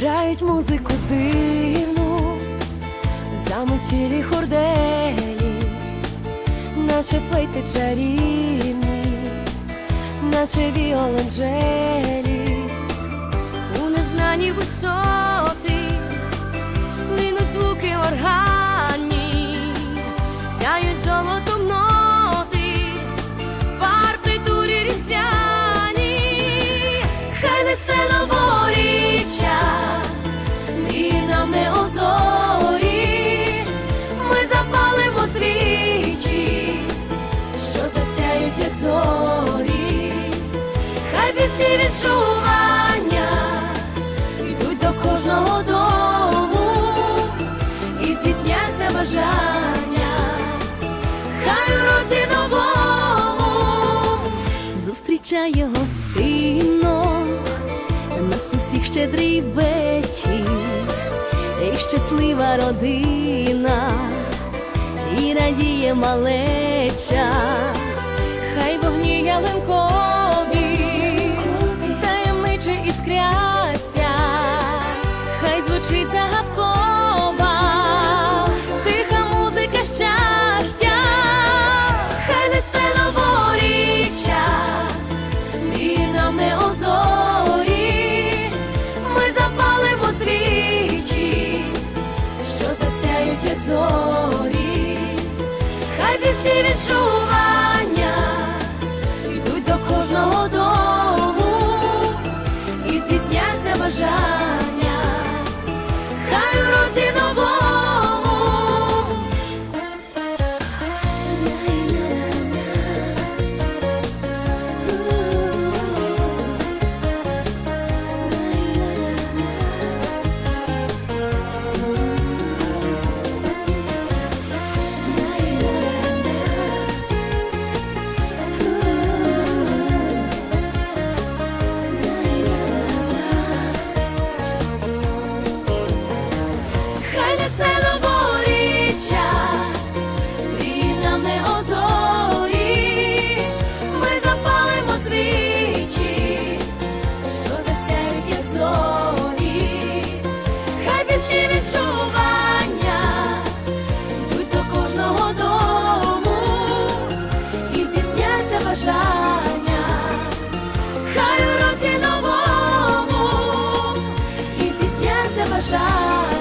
грають музику дивну, замутілі хорделі, наче флейти чарівні, наче віолонджелі у незнані висоті. Емоції відчування. Йдуть до кожного дому і здійсняться бажання, хай у році новому зустрічає гостинно нас усіх щедрий вечір, і щаслива родина, і радіє малеча, хай вогні ялинко зустряться, хай звучить загадка. love.